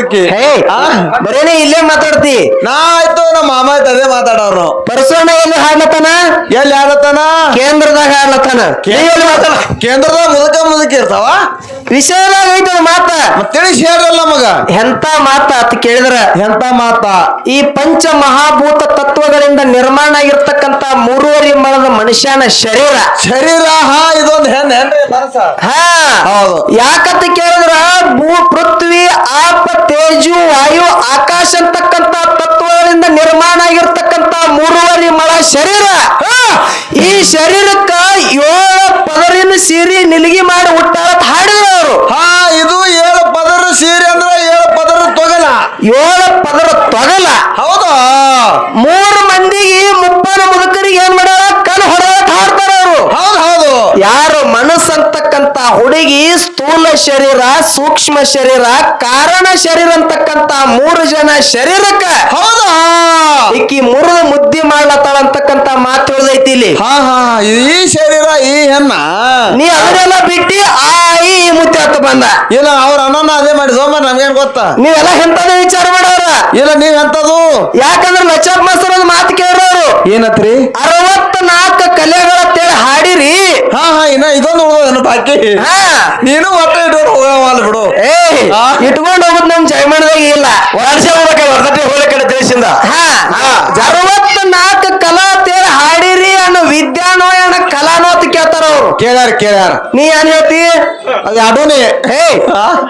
ಮುದುಕಿ ಹೇ ಬರೇನೆ ಇಲ್ಲೇ ಮಾತಾಡ್ತಿ. ನಾ ಆಯ್ತು ನಮ್ಮ ಮಾಮ ಆಯ್ತು ಅದೇ ಮಾತಾಡೋರು. ಪರಸೋಣ ಎಲ್ಲಿ ಹಾಡ್ಲತ್ತಾನ? ಎಲ್ಲಿ ಹಾಡ್ಲತ್ತಾನ? ಕೇಂದ್ರದಾಗ ಹಾಡ್ಲತ್ತಾನ. ಕೇಂದ್ರದಾಗ ಮುದುಕ ಮುದುಕಿ ಇರ್ತಾವ? ವಿಷಯದಾಗ ಐತದ ಮಾತ? ತಿಳಿಸಿ ಹೇಳ್ರಲ್ಲ ಮಗ. ಎಂತ ಮಾತ ಅತ್ತ ಕೇಳಿದ್ರ? ಎಂತ ಮಾತ? ಈ ಪಂಚ ಮಹಾಭೂತ ತತ್ವಗಳಿಂದ ನಿರ್ಮಾಣ ಆಗಿರ್ತಕ್ಕಂತ ಮೂರುವರೆ ಮನದ ಮನುಷ್ಯನ ಶರೀರ. ಶರೀರ ಹಾ. ಇದೊಂದು ಹೆಣ್ ಹೆಣ್ರಿ ಮನಸ್ಸ ಹಾ ಹೌದು. ಯಾಕಂತ ಕೇಳಿದ್ರ ಭೂ ಪೃಥ್ವಿ ಆಪ ತೇಜು ವಾಯು ಆಕಾಶ ಅಂತಕ್ಕಂತ ತತ್ವಗಳಿಂದ ನಿರ್ಮಾಣ ಆಗಿರ್ತಕ್ಕಂತ ಮೂರುವರಿ ಮಳ ಶರೀರ. ಈ ಶರೀರಕ್ಕ ಏಳು ಪದರಿನ ಸೀರಿ ನಿಲಗಿ ಮಾಡಿ ಹುಟ್ಟಾರ ಹಾಡಿದ್ರು ಅವರು ಹಾ ಇದು ಏಳು ಪದರ ಸೀರೆ ಅಂದ್ರೆ ಏಳು ಪದರ ತೊಗಲ. ಏಳು ಪದರ ತೊಗಲ. ಹೌದು. ಮೂರು ಮಂದಿಗೆ ಮುಪ್ಪನ ಮುದುಕರಿಗೆ ಏನ್ ಮಾಡ್ಯಾರ ಕಲ್ ಹೊಡೆಯತ್ ಹಾಡ್ತಾರ ಅವರು ಹೌದು ಹೌದು ಯಾರು ಮನಸ್ಸು ಅಂತಕ್ಕಂತ ಹುಡುಗಿ ಸ್ಥೂಲ ಶರೀರ ಸೂಕ್ಷ್ಮ ಶರೀರ ಕಾರಣ ಶರೀರ ಅಂತಕ್ಕಂತ ಮೂರು ಜನ ಶರೀರಕ್ಕ ಹೌದಾ? ಇಕ್ಕಿ ಮುರಿದ ಮುದ್ದಿ ಮಾಡ್ಲತ್ತಾಳ ಅಂತಕ್ಕಂತ ಮಾತು ತಿಳಿದೈತಿ ಇಲ್ಲಿ. ಹಾ ಹಾ ಈ ಶರೀರ ಈ ಹೆಣ್ಣ. ನೀ ಅದನ್ನೆಲ್ಲ ಬಿಟ್ಟಿ ಆ ಈ ಮುತ್ತಿ ಹತ್ತ ಬಂದ. ಇಲ್ಲ ಅವ್ರ ಅಣ್ಣನ ಅದೇ ಮಾಡಿ. ಸೋಮ ನಮ್ಗೇನ್ ಗೊತ್ತಾ? ನೀವೆಲ್ಲ ಎಂತದೇ ವಿಚಾರ ಮಾಡೋರ? ಇಲ್ಲ ನೀವ್ ಎಂತದು ಯಾಕಂದ್ರೆ ಲಚಾಪ್ ಮಾಸ್ತರ್ ಒಂದು ಮಾತು ಕೇಳೋರು ಏನತ್ರಿ? ಅರವತ್ನಾಲ್ಕು ಕಲೆಗಳ ತೇಳಿ ಹಾಡಿರಿ ಹಾ ಹಾ ಇನ್ನ ಇದೊಂದು ಉಳ್ದೋದೇನು ಬಾಕಿ. ಹಾ. ನೀನು ಒಟ್ಟೆ ಇಟ್ಕೊಂಡು ಹೋಗವಲ್ಲ ಬಿಡು. ಏ ಇಟ್ಕೊಂಡ ಇಟ್ಕೊಂಡು ಹೋಗುದ್ ನಮ್ ಜಯಮಣದಾಗ ಇಲ್ಲ. ವರ್ಷ ಹೋಗ್ಬೇಕ ಹೊರಗಡೆ ಹೋಗ್ಲಿ ಕಡೆ ತಿಳಿಸಿಂದ ಹಾ. ಅರವತ್ನಾಲ್ಕು ಕಲಾ ಕೇಳ್ಯಾರ ಕೇಳ್ಯಾರ. ನೀ ಏನ್ ಹೇಳ್ತಿ? ಅದ್ ಹೇ?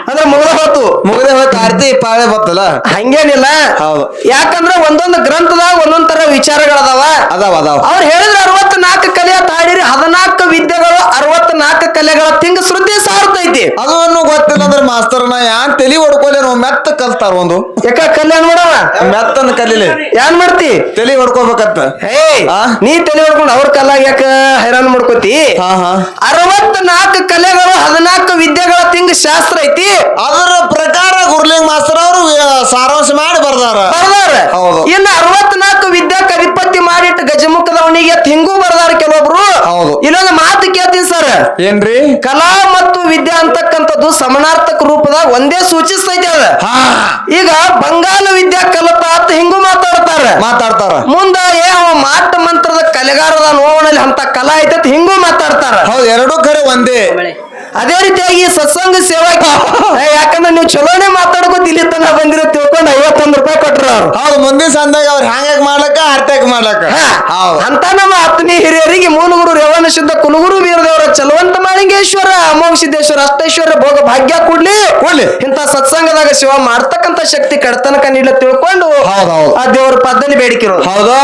ಅಂದ್ರೆ ಮುಗಿದ ಹೊತ್ತು ಮುಗದೆ ಹೋಯ್ತು ಆರ್ತಿ ಪಾಳೆ ಬತ್ತಲ್ಲ. ಹಂಗೇನಿಲ್ಲ. ಹೌದು. ಯಾಕಂದ್ರ ಒಂದೊಂದು ಗ್ರಂಥದಾಗ ಒಂದೊಂದ್ ತರ ವಿಚಾರಗಳದಾವ. ಅದಾವ ಅದಾವ. ಅವ್ರು ಹೇಳಿದ್ರೆ ಅರವತ್ನಾಲ್ಕು ಕಲೆಯ ತಾಡಿರಿ ಹದಿನಾಲ್ಕು ವಿದ್ಯೆಗಳು ಅರವತ್ನಾಲ್ಕು ಕಲೆಗಳ ತಿಂಗ ಶ್ರುತಿ ಸಾರ್ತೈತಿ. ಅದನ್ನು ಗೊತ್ತಿಲ್ಲ ಅಂದ್ರೆ ಮಾಸ್ತರ್ನ ಯಾನ್ ತಲಿ ಹೊಡ್ಕೊಲೇನು ಮೆತ್ತ ಕಲ್ತಾರ ಒಂದು. ಯಾಕ ಕಲ್ಯಾಣ ಮಾಡವ? ಮೆತ್ತನ ಕಲೀಲಿ. ಏನ್ ಮಾಡ್ತಿ? ತಲಿ ಹೊಡ್ಕೋಬೇಕತ್ತ ಹೇ ಆ? ನೀ ತಲಿ ಹೊಡ್ಕೊಂಡು ಅವ್ರ ಕಲ್ಲಾಗ ಯಾಕ ಹೈರಾಣ ಮಾಡ್ಕೋತಿ? ಹಾ. ಅರವತ್ನಾಲ್ಕು ಕಲೆಗಳು ಹದಿನಾಲ್ಕು ವಿದ್ಯೆಗಳ ತಿಂಗ ಶಾಸ್ತ್ರ ಐತಿ. ಅದರ ಪ್ರಕಾರ ಗುರ್ಲಿಂಗ್ ಮಾಸ್ತರ್ ಅವರು ಸಾರಾಂಶ ಮಾಡಿ ಬರ್ದಾರ. ಬರ್ದಾರ. ಹೌದು. ಇನ್ನು ಅರವತ್ನಾಲ್ಕು ವಿದ್ಯಾ ಕರಿಪತ್ತಿ ಮಾಡಿಟ್ಟು ಗಜಮುಖದವನಿಗೆ ತಿಂಗೂ ಬರ್ದಾರ ಕೆಲವೊಬ್ರು. ಹೌದು. ಇಲ್ಲೊಂದು ಮಾತು ಏನ್ರಿ? ಕಲಾ ಮತ್ತು ವಿದ್ಯಾ ಅಂತಕ್ಕಂಥದ್ದು ಸಮನಾರ್ಥಕ ರೂಪದಾಗ ಒಂದೇ ಸೂಚಿಸ್ತೈತಿ ಅದ. ಹಾ. ಈಗ ಬಂಗಾಲ ವಿದ್ಯಾ ಕಲತ ಅಂತ ಹಿಂಗೂ ಮಾತಾಡ್ತಾರ. ಮಾತಾಡ್ತಾರ. ಮುಂದ ಏ ಅವ ಮಾಟ ಮಂತ್ರದ ಕಲೆಗಾರದ ನೋವನಲ್ಲಿ ಅಂತ ಕಲಾ ಐತತ್ ಹಿಂಗೂ ಮಾತಾಡ್ತಾರ. ಹೌದು ಎರಡೂ ಕರೆ ಒಂದೇ. ಅದೇ ರೀತಿಯಾಗಿ ಸತ್ಸಂಗ ಸೇವಾ ಏ, ಯಾಕಂದ್ರೆ ನೀವು ಚಲೋನೆ ಮಾತಾಡ್ಕೋ ಇಲ್ಲಿ ತನ ಬಂದಿರೋ ತಿಳ್ಕೊಂಡು ಐವತ್ತೊಂದು ರೂಪಾಯಿ ಕೊಟ್ರ ಅವ್ರು. ಹೌದು ಮುಂದಿನ ಸಂದಾಗ ಅವ್ರು ಹ್ಯಾಂಗ್ ಮಾಡ್ಲಕ್ಕ ಅರ್ಥ ಮಾಡ್ಲಕ್ಕ. ಅಂತ ನಮ್ಮ ಆತ್ಮೀಯ ಹಿರಿಯರಿಗೆ ಮೂಲಗುರು ರೇವಣ ಶುದ್ಧ ವೀರದೇವರ ಚಲವಂತ ಮಾಳಿಂಗೇಶ್ವರ ಅಮೋಘ ಸಿದ್ದೇಶ್ವರ ಅಷ್ಟೇಶ್ವರ ಭೋಗ ಭಾಗ್ಯ ಕೊಡ್ಲಿ. ಕೊಡ್ಲಿ. ಇಂತ ಸತ್ಸಂಗದಾಗ ಶಿವ ಮಾಡ್ತಕ್ಕಂತ ಶಕ್ತಿ ಕಡತನಕ ನೀಡ ತಿಳ್ಕೊಂಡು ಹೌದು, ಹೌದು. ಆ ದೇವರ ಪದ್ಧತಿ ಬೇಡಿಕೆ ಹೌದು?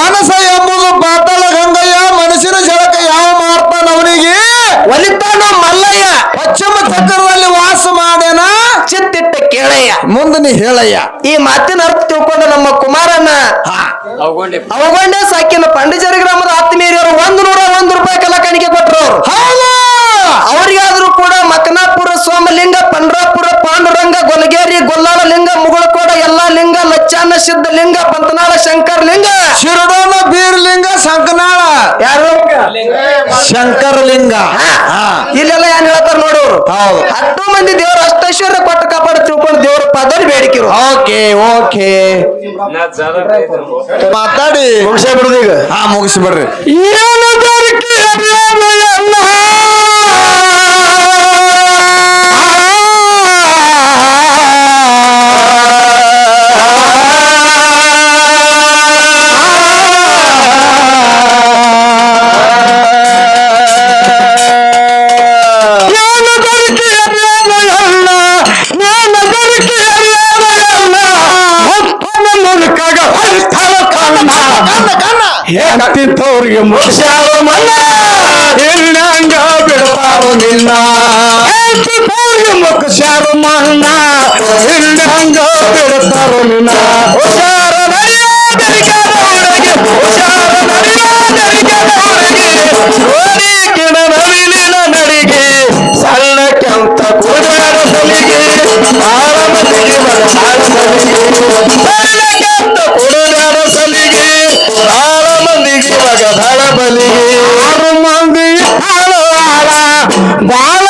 ಮನಸ್ಸ ಎಂಬುದು ಪಾತಾಳ ಗಂಗಯ್ಯ ಮನಸ್ಸಿನ ಜಳಕ ಯಾವ ಮಾಡ್ತಾನ ಅವನಿಗೆ ಒಲಿತಾನ ಮಲ್ಲಯ್ಯ. ಪಶ್ಚಿಮ ಚಕ್ರದಲ್ಲಿ ವಾಸ ಕೇಳಯ್ಯ ಮುಂದೆ ನೀ ಹೇಳಯ್ಯ. ಈ ಮಾತಿನ ಅರ್ಥ ತಿಳ್ಕೊಂಡ ನಮ್ಮ ಕುಮಾರನ ಅವಗೊಂಡೆ. ಸಾಕಿನ ಪಂಡಿಜರಿ ಗ್ರಾಮದ ಆತ್ಮೀಯರು ಒಂದ್ ನೂರ ಒಂದ್ ರೂಪಾಯಿ ಕಲ ಕಣಿಕೆ ಕೊಟ್ಟರು ಅವರು ಹೌದು. ಅವರಿಗಾದ್ರೂ ಕೂಡ ಮಕನಾಪುರ ಸೋಮಲಿಂಗ ಪಂಡ್ರಾಪುರ ಪಾಂಡುರಂಗ ಗೊಲಗೇರಿ ಗೊಲ್ಲಾಳ ಲಿಂಗ ಮುಗಳಕೋಡ ಎಲ್ಲಾ ಲಿಂಗ ಲಚ್ಚಾನ ಸಿದ್ಧ ಲಿಂಗ ಪಂತನಾಳ ಶಂಕರ್ ಲಿಂಗ ಶಿರಡೋನ ಬೀರ್ಲಿಂಗ ಶಂಕನಾಳ ಯಾರು? ಶಂಕರಲಿಂಗ. ಲಿಂಗ ಇಲ್ಲೆಲ್ಲ ಏನ್ ಹೇಳ್ತಾರ? ಹೌದು. ಹತ್ತು ಮಂದಿ ದೇವರ ಅಷ್ಟೈಶ್ವರ್ಯ ಕೊಟ್ಟು ಕಾಪಾಡ ತಿಳ್ಕೊಂಡು ದೇವ್ರ ಪದವಿ ಬೇಡಿಕಿರು ಓಕೆ ಓಕೆ. ಮಾತಾಡಿ. ಮುಗಿಸೇ ಬಿಡುದು ಈಗ. ಹಾ ಮುಗಿಸ್ಬಿಡ್ರಿ. ಏನು ಬೇಡಿಕೆ ಅರಿಯಲ್ಲ ಕಣ್ಣ ಹೆಂಡತಿದ್ದವ್ರಿಗೆ ಮುಗಿಸ್ಯಾರೋ ಮಲ್ಲ ಇಲ್ಲಂಗ ಬಿಡ್ತಾರೋ ನಿನ್ನ. ಮುಗಿಸ್ಯಾರೋ ಮಲ್ಲ ಇಲ್ಲಂಗ ಬಿಡ್ತಾರೋ ನಿನ್ನ. ಬಾಳ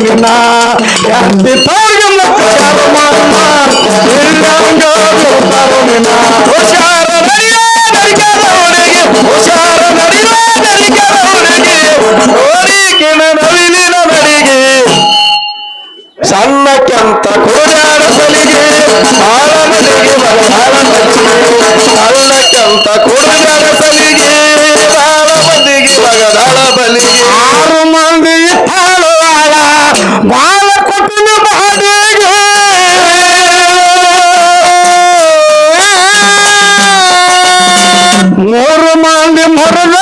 Yeah, ಮಂದಿ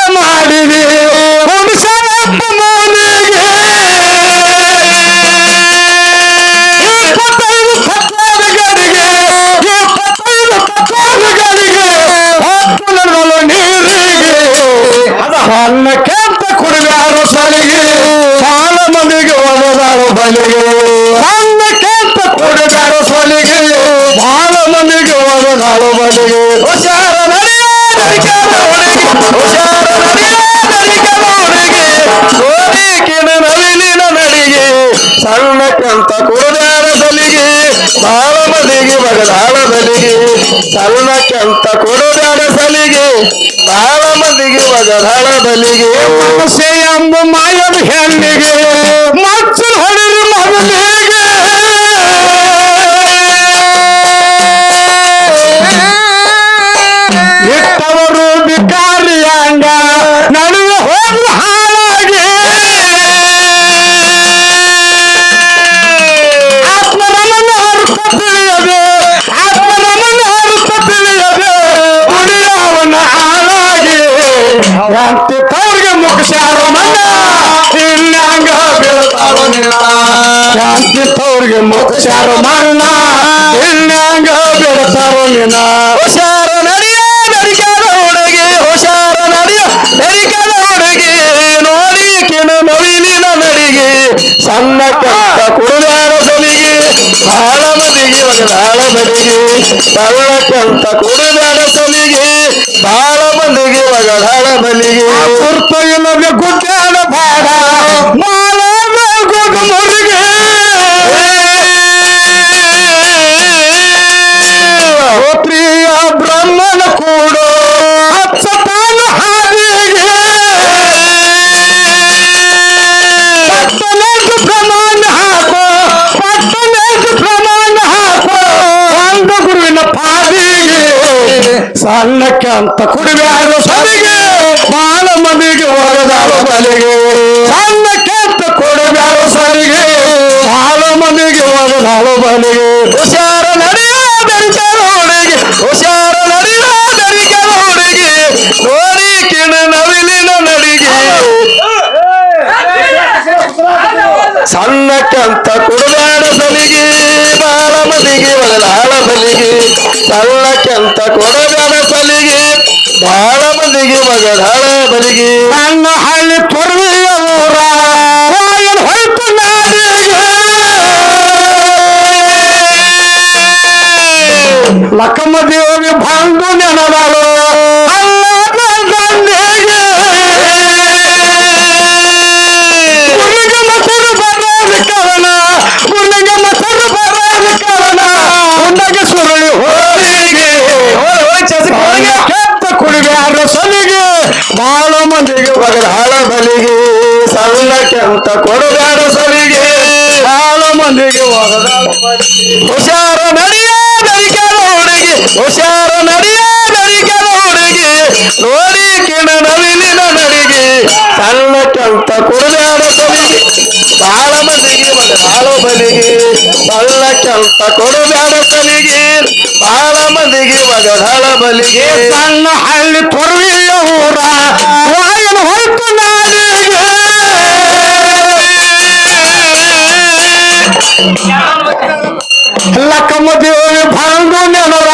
ಮಂದಿಗೆ ಬಗದಾಳ ಬಲಿಗೆ ಮನಸ್ಸೆ ಎಂಬ ಮಾಯದ ಹೆಣ್ಣಿಗೆ. ಮಚ್ಚ ಹೊಡಿರಿ ಮಗನಿಗೆ ತವ್ರಿಗೆ ಮಣ್ಣ ಇಲ್ಲಂಗ ಬೀಳ್ತಾರೋ ನಿನ್ನ. ಹುಷಾರ ನಡಿಯ ನಡಿಕದ ಹುಡುಗಿ ಹುಷಾರ ನಡಿಯ ನಡಿಕದ ಹುಡುಗಿ. ನೋಡಿ ಕಿನ ನವಿಲಿನ ನಡಿಗೆ ಸಣ್ಣ ಕಟ್ಟ ಕುರುದಾರ ಸಲಿಗೆ ಬಾಳ ಮದಿಗೆ ಒಗದಾಳ ಬಲಿಗೆ ಸಣ್ಣ ಕಂತ ಕುರುದಾರ ಸಲಿಗೆ ಬಾಳ ಮಂದಿಗೆ ಒಗದಾಳ ಬಲಿಗೆ. ತುರ್ತು ಇಲ್ಲದೆ ಗುಡ್ಡಾಡ ಬಾಡ ಮಾಡ ಗುಡ್ ಮಂದಿಗೆ ನಾಳು ಬಲಿಗೆ ಹುಷಾರ ನಡೆಯೋ ದರಿಕದ ನೋಡಿಗೆ, ಹುಷಾರ ನಡೆಯೋ ದರಿಕದ ನೋಡಿಗೆ, ನೋಡಿ ಕಿಣ ನವಿಲಿನ ನಡಿಗೆ. ಸಣ್ಣಕ್ಕಂತ ಕುಡುದಾಡ ಸಲಿಗೆ ಬಾಳ ಮದಿಗೆ ಒಳದಾಳ ಬಲಿಗೆ. ಸಣ್ಣಕ್ಕಂತ ಕೊಡದಾಡ ಸಲಿಗೆ ಬಾಳ ಮಂದಿಗೆ ಮಗದಾಳ ಬಲಿಗೆ. ನನ್ನ ಹಳ್ಳಿ ತೊರವಿಯ ಹೋಳಿಗೆ ಕೆತ್ತ ಕುಡಿಗಾರ ಸಲಿಗೆ. ಬಾಳ ಮಂದಿಗೆ ಮಗದಾಳ ಬಲಿಗೆ. ಸಣ್ಣಕ್ಕಂತ ಕೊಡದಾಡ ಸಲಿಗೆ. ಬಾಳ ಮಂದಿಗೆ ಒಗದಾಳ ಹುಷಾರ ನಡಿಯ ನಡಿಕದ ಹುಡುಗಿ ಹುಷಾರ ನಡಿಯ ನಡಿಕದ ಹುಡುಗಿ ನೋಡಿ ಕಿಣ ನವಿಲಿನ ನಡಿಗೆ ಸಣ್ಣ ಕಂತ ಕುರುದಾಡ ಸಲಿಗೆ ಬಾಳ ಮಗದಾಳ ಬಲಿಗೆ ಬಳ್ಳ ಕೆಲ್ಸ ಕೊಡುದಾಡ ಸಲಿಗೆ ಬಾಳ ಮಂದಿಗೆ ಮಗದಾಳ ಬಲಿಗೆ. ಸಣ್ಣ ಹಳ್ಳಿ ತೊರವಿಯ ಊರ ಹೊತ್ತು ನಾಡಿಗೆ ಲಕ್ಕಮ್ಮ ದೇವಿ ಭಾಂಗು ನೆನದಳು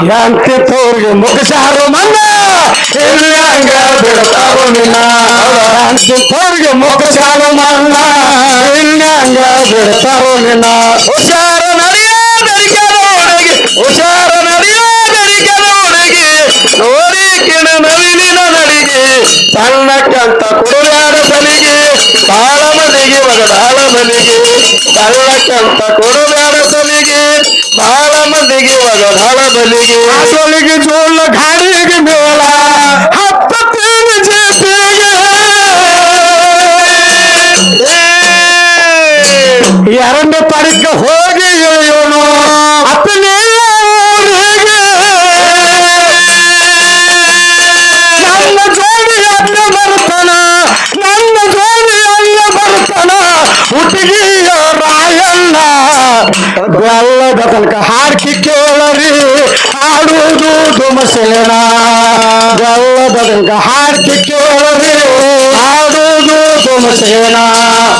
ಸುರುಳಿ ತೋರ್ಗೆ ಎಂತಿ ತೋರಿಗೆ ಮುಗಿಸಾರು ಮನ್ನ. ಇಲ್ಲಂಗ ಬಿಡ್ತಾರೋ ನಿನ್ನ. ತೋರ್ಗೆ ಮುಖ ಚಾಲು ಮಲ್ಲ ಇಲ್ಲಂಗ ಬಿಡ್ತಾರೋ ನಿನ್ನ. ಹುಷಾರ ನಡೆಯ ನೋಡಿಗೆ ಹುಷಾರ ನಡೆಯ ನೋಡಿಗೆ ನೋಡಿ ಕಿಣ ನವಿಲಿನ ನಡಿಗೆ. ಸಣ್ಣಕ್ಕಂತ ಕೊಡುಗಾಡ ಸಲಿಗೆ ಬಾಳ ಮನೆಗೆ ಮಗದಾಳ ಮನೆಗೆ ಸಣ್ಣಕ್ಕಂತ ಕೊಡುಗಾಡ ಸಲಿಗೆ ಬಾಳ ಮಂದಿಗೆ ಮಗದಾಳ ಬಲಿಗೆ ಆಸಲಿಗೆ ಜೋಳ ಗಾಡಿಗೆ ಮೇಳ ಹತ್ತತ್ತೇನು ಜೇಪಿಗೆ ಎರಡನೇ ತಾರೀಕು ಹೋಗಿ ಇಳಿಯೋನು ಅಪ್ಪನೇ ಊರಿಗೆ ನನ್ನ ಜೋಡಿ ಅಲ್ಲ ಬರ್ತಾನ ನನ್ನ ಜೋಡಿ ಅಲ್ಲ ಬರ್ತಾನ ಹುಟ್ಟಿಗೆಯ ರಾಯಣ್ಣ ಬೆಲ್ಲದ ತನಕ ಹಾಡ್ಕಿ ಕೇಳರಿ ಹಾಡುವುದು ದುಮಸೇನ ಬೆಲ್ಲದ ತನಕ ಹಾಡ್ಕಿ ಕೇಳರಿ ಹಾಡುವುದು ದುಮಸೇನ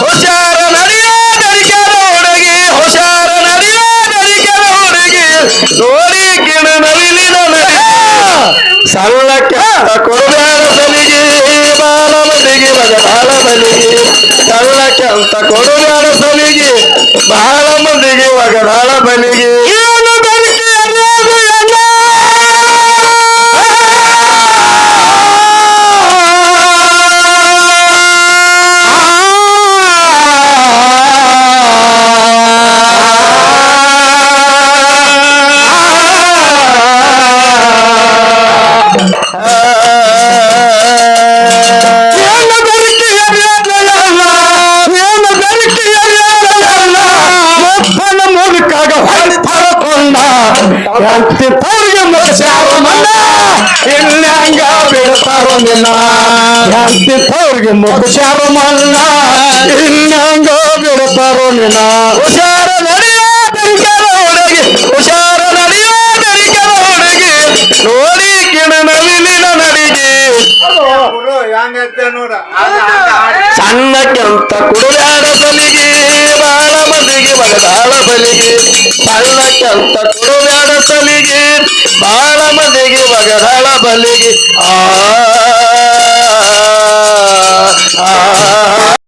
ಹುಷಾರ ನಡೆಯ ಬೆರಿಕದ ಹುಡುಗಿ, ಹುಷಾರ ನಡೆಯ ಬೆರಿಕದ ಹುಡುಗಿ, ನೋಡಿ ಕಿಣ ನವಿಲಿನ ನಡಿಗೆ ಸಣ್ಣಕ್ಕೆ ಕೊಡುಗಾಡ ಸಲಿಗೆ ಬಾಲ ಮದಿಗೆ ಮಗದಾಳ ಬಲಿಗೆ. ಸಣ್ಣಕ್ಕೆ ಅಂತ ಕೊಡುಗಾಡ ಸಲಿಗೆ ಬಹಳ ಮಂದಿಗೆ ಮಗದಾಳ ಬಲಿಗೆ. ಎಂತಿ ತವ್ರಿಗೆ ಮುಗಿಸ್ಯಾವ ಮನ್ನ ಇಲ್ಲಂಗ ಬಿಡ್ತಾರೋ ನಿನ್ನ ಹುಷಾರ ನಡೆಯ ಬೆರಿಕದ ಹುಡುಗಿ ಹುಷಾರ ನಡೆಯ ಬೆರಿಕದ ಹುಡುಗಿ ನೋಡಿ ಕಿಣ ನವಿಲಿನ ನಡಿಗೆ ಸಣ್ಣಕ್ಕೆಂತ ಕುಡಿಯಾಡ ಬಲಿಗೆ ಬಾಳ ಬಲಿಗೆ ಮಗದಾಳ ಬಲಿಗೆ. ಸಣ್ಣಕ್ಕೆಂತ ಕುಡುಗಾಡ ಸಲಿಗೆ ಬಾಳ ಮಂದಿಗೆ ಮಗದಾಳ ಬಲಿಗೆ. ಆ ಆ, ಆ.